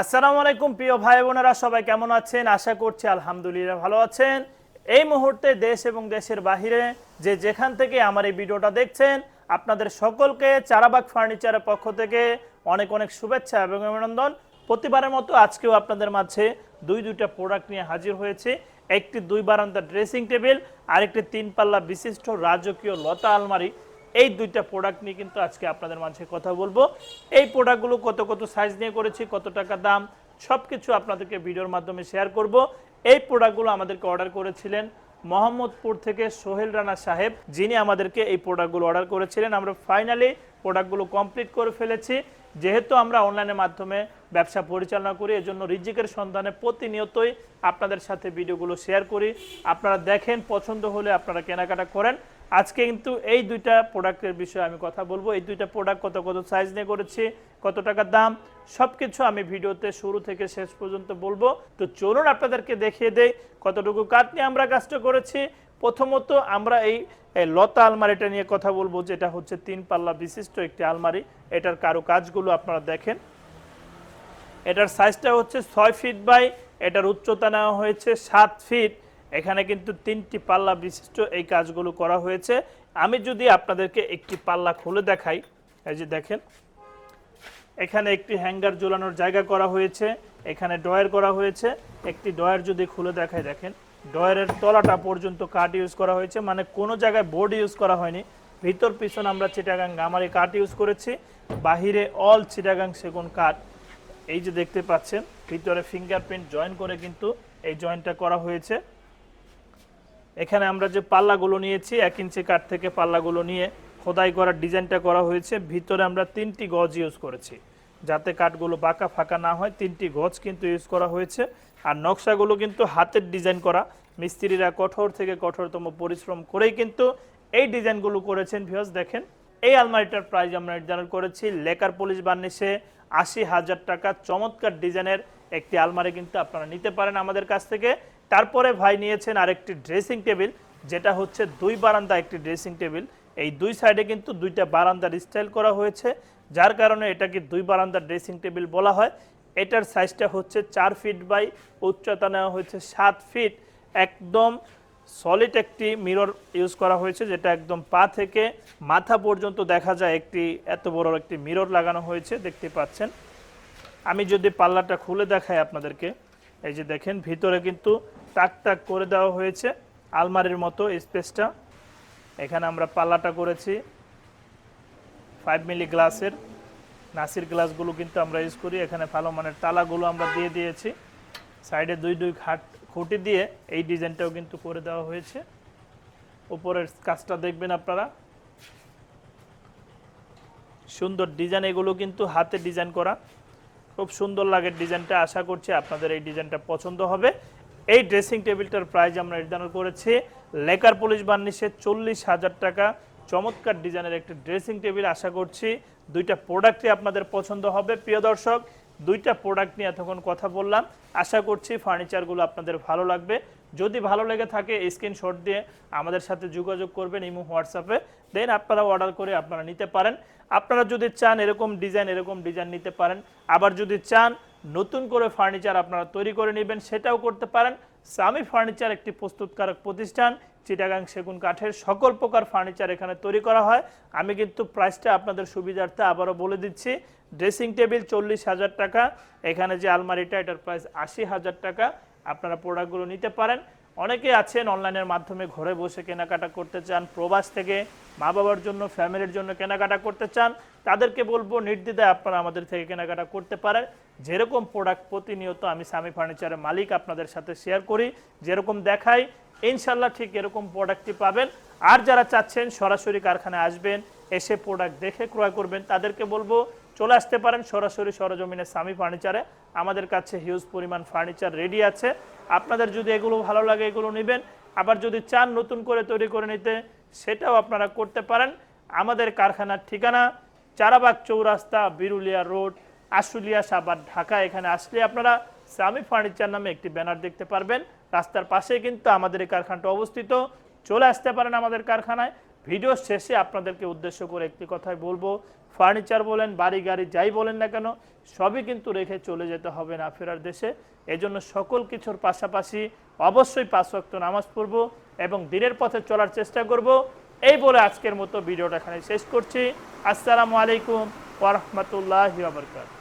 আসসালামু আলাইকুম, প্রিয় ভাই বোনেরা, সবাই কেমন আছেন? আশা করছি আলহামদুলিল্লাহ ভালো আছেন। এই মুহূর্তে দেশ এবং দেশের বাহিরে যে যেখান থেকে আমার এই ভিডিওটা দেখছেন, আপনাদের সকলকে চারাবাগ ফার্নিচারের পক্ষ থেকে অনেক অনেক শুভেচ্ছা এবং অভিনন্দন। প্রতিবারের মতো আজকেও আপনাদের মাঝে দুই দুইটা প্রোডাক্ট নিয়ে হাজির হয়েছে। একটি দুই বারান্দা ড্রেসিং টেবিল আর একটি তিন পাল্লা বিশিষ্ট রাজকীয় লতা আলমারি। এই দুইটা প্রোডাক্ট নিয়ে কিন্তু আজকে আপনাদের মাঝে কথা বলব। এই প্রোডাক্টগুলো কত কত সাইজ নিয়ে করেছি, কত টাকা দাম সব কিছু আপনাদেরকে ভিডিওর মাধ্যমে শেয়ার করব। এই প্রোডাক্টগুলো আমাদেরকে অর্ডার করেছিলেন মোহাম্মদপুর থেকে সোহেল রানা সাহেব, যিনি আমাদেরকে এই প্রোডাক্টগুলো অর্ডার করেছিলেন। আমরা ফাইনালি প্রোডাক্টগুলো কমপ্লিট করে ফেলেছি। যেহেতু আমরা অনলাইনের মাধ্যমে ব্যবসা পরিচালনা করি, এজন্য রিজিকের সন্ধানে প্রতিনিয়তই আপনাদের সাথে ভিডিওগুলো শেয়ার করি। আপনারা দেখেন, পছন্দ হলে আপনারা কেনাকাটা করেন। আজকে কিন্তু এই দুইটা প্রোডাক্টের বিষয়ে আমি কথা বলব। এই দুইটা প্রোডাক্ট কত কত সাইজ নিয়ে করেছি, কত টাকা দাম সব কিছু আমি ভিডিওতে শুরু থেকে শেষ পর্যন্ত বলব। তো চলুন আপনাদেরকে দেখিয়ে দেই কতটুকু কাঠ নিয়ে আমরা কাজটা করেছি। প্রথমত আমরা এই এই লতা আলমারিটা নিয়ে কথা বলব, যেটা হচ্ছে তিন পাল্লা বিশিষ্ট একটি আলমারি। এটার কারও কাজগুলো আপনারা দেখেন। এটার সাইজটা হচ্ছে ছয় ফিট বাই এটার উচ্চতা নেওয়া হয়েছে সাত ফিট এখানে কিন্তু তিনটি পাল্লা বিশিষ্ট এই কাজগুলো করা হয়েছে। আমি যদি আপনাদেরকে একটি পাল্লা খুলে দেখাই, এই যে দেখেন, এখানে একটি হ্যাঙ্গার ঝোলানোর জায়গা করা হয়েছে, এখানে ডয়ার করা হয়েছে। একটি ডয়ার যদি খুলে দেখাই, দেখেন ডয়ারের তলাটা পর্যন্ত কাঠ ইউজ করা হয়েছে মানে কোনো জায়গায় বোর্ড ইউজ করা হয়নি। ভিতর পিছন আমরা চিটাগাং গামারি কাঠ ইউজ করেছি, বাহিরে অল চিটাগাং সেগুন কাঠ। এই যে দেখতে পাচ্ছেন, ভিতরে ফিঙ্গারপ্রিন্ট জয়েন করে কিন্তু এই জয়েন্টটা করা হয়েছে। এখানে আমরা যে পাল্লাগুলো নিয়েছি, এক ইঞ্চি কাঠ থেকে পাল্লাগুলো নিয়ে খোদাই করার ডিজাইনটা করা হয়েছে। ভিতরে আমরা তিনটি গজ ইউজ করেছি। যাতে কাঠগুলো বাঁকা ফাঁকা না হয়, তিনটি গজ কিন্তু ইউজ করা হয়েছে। আর নকশাগুলো কিন্তু হাতের ডিজাইন করা। মিস্ত্রিরা কঠোর থেকে কঠোরতম পরিশ্রম করেই কিন্তু এই ডিজাইনগুলো করেছেন। ভিউস দেখেন, এই আলমারিটার প্রাইস আমরা নির্ধারণ করেছি। লেকার পুলিশ বার্নিশে আশি হাজার টাকা। চমৎকার ডিজাইনের একটি আলমারি কিন্তু আপনারা নিতে পারেন আমাদের কাছ থেকে। তারপরে ভাই নিয়েছেন আরেকটি ড্রেসিং টেবিল যেটা হচ্ছে দুই বারান্দা একটি ড্রেসিং টেবিল এই দুই সাইডে কিন্তু দুইটা বারান্দার স্টাইল করা হয়েছে, যার কারণে এটাকে দুই বারান্দার ড্রেসিং টেবিল বলা হয়। এটার সাইজটা হচ্ছে চার ফিট বাই উচ্চতা নেওয়া হয়েছে সাত ফিট একদম সলিড একটি মিরর ইউজ করা হয়েছে, যেটা একদম পা থেকে মাথা পর্যন্ত দেখা যায় একটি, এত বড় একটি মিরর লাগানো হয়েছে, দেখতে পাচ্ছেন। আমি যদি পাল্লাটা খুলে দেখাই আপনাদেরকে, এই যে দেখেন, ভিতরে কিন্তু টাক টাক করে দেওয়া হয়েছে আলমারির মতো স্পেসটা। এখানে আমরা পাল্লাটা করেছি ফাইভ মিলি গ্লাসের নাসির গ্লাসগুলো কিন্তু আমরা ইউজ করি। এখানে ভালো মানের তালাগুলো আমরা দিয়ে দিয়েছি। সাইডে দুই দুই খাট খুঁটি দিয়ে এই ডিজাইনটাও কিন্তু করে দেওয়া হয়েছে। উপরের কাজটা দেখবেন আপনারা। সুন্দর ডিজাইন, এগুলো কিন্তু হাতে ডিজাইন করা। খুব সুন্দর লাগে ডিজাইনটা। আশা করছি আপনাদের এই ডিজাইনটা পছন্দ হবে। এই ড্রেসিং টেবিলটার প্রাইস আমরা নির্ধারণ করেছি লেকার পুলিশ বার্নিশে চল্লিশ হাজার টাকা। চমৎকার ডিজাইনের একটি ড্রেসিং টেবিল আশা করছি দুইটা প্রোডাক্টই আপনাদের পছন্দ হবে। প্রিয় দর্শক, দুইটা প্রোডাক্ট নিয়ে এতক্ষণ কথা বললাম। আশা করছি ফার্নিচারগুলো আপনাদের ভালো লাগবে। যদি ভালো লেগে থাকে স্ক্রিনশট দিয়ে আমাদের সাথে যোগাযোগ করবেন ইমো, হোয়াটসঅ্যাপে। দেন আপনারা অর্ডার করে আপনারা নিতে পারেন। আপনারা যদি চান এরকম ডিজাইন এরকম ডিজাইন নিতে পারেন। আবার যদি চান নতুন করে ফার্নিচার আপনারা তৈরি করে নেবেন, সেটাও করতে পারেন। সামি ফার্নিচার একটি প্রস্তুতকারক প্রতিষ্ঠান, চিটাগাং সেগুন কাঠের সকল প্রকার ফার্নিচার এখানে তৈরি করা হয়। আমি কিন্তু প্রাইসটা আপনাদের সুবিধার্থে আবারও বলে দিচ্ছি। ড্রেসিং টেবিল চল্লিশ হাজার টাকা, এখানে যে আলমারিটা, এটার প্রাইস আশি হাজার টাকা। আপনারা প্রোডাক্টগুলো নিতে পারেন। অনেকে আছেন অনলাইনের মাধ্যমে ঘরে বসে কেনাকাটা করতে চান, প্রবাস থেকে মা বাবার জন্য, ফ্যামিলির জন্য কেনাকাটা করতে চান, তাদেরকে বলব নির্দ্বিধায় আপনারা আমাদের থেকে কেনাকাটা করতে পারেন। যেরকম প্রোডাক্ট প্রতিনিয়ত আমি সামি ফার্নিচারের মালিক আপনাদের সাথে শেয়ার করি, যেরকম দেখাই ইনশাল্লাহ ঠিক এরকম প্রোডাক্টটি পাবেন। আর যারা চাচ্ছেন সরাসরি কারখানায় আসবেন, এসে প্রোডাক্ট দেখে ক্রয় করবেন, তাদেরকে বলব চলে আসতে পারেন সরাসরি সরজমিনে সামি ফার্নিচারে। আমাদের কাছে হিউজ পরিমাণ ফার্নিচার রেডি আছে। আপনাদের যদি এগুলো ভালো লাগে এগুলো নেবেন। আবার যদি চান নতুন করে তৈরি করে নিতে, সেটাও আপনারা করতে পারেন। আমাদের কারখানার ঠিকানা চারাবাগ চৌরাস্তা, বিরুলিয়া রোড, আশুলিয়া সাবার ঢাকা। এখানে আসলে আপনারা সামি ফার্নিচার নামে একটি ব্যানার দেখতে পারবেন। রাস্তার পাশে কিন্তু আমাদের এই কারখানাটা অবস্থিত। চলে আসতে পারেন আমাদের কারখানায়। ভিডিও শেষে আপনাদেরকে উদ্দেশ্য করে একটি কথাই বলব। ফার্নিচার বলেন, বাড়ি গাড়ি যাই বলেন না কেন, সবই কিন্তু রেখে চলে যেতে হবে না ফেরার দেশে। এজন্য সকল কিছুর পাশাপাশি অবশ্যই পাঁচ ওয়াক্ত নামাজ পড়ব এবং দিনের পথে চলার চেষ্টা করব। এই বলে আজকের মতো ভিডিওটা এখানে শেষ করছি। আসসালামু আলাইকুম ওরহমতুল্লাহ বাবরকাত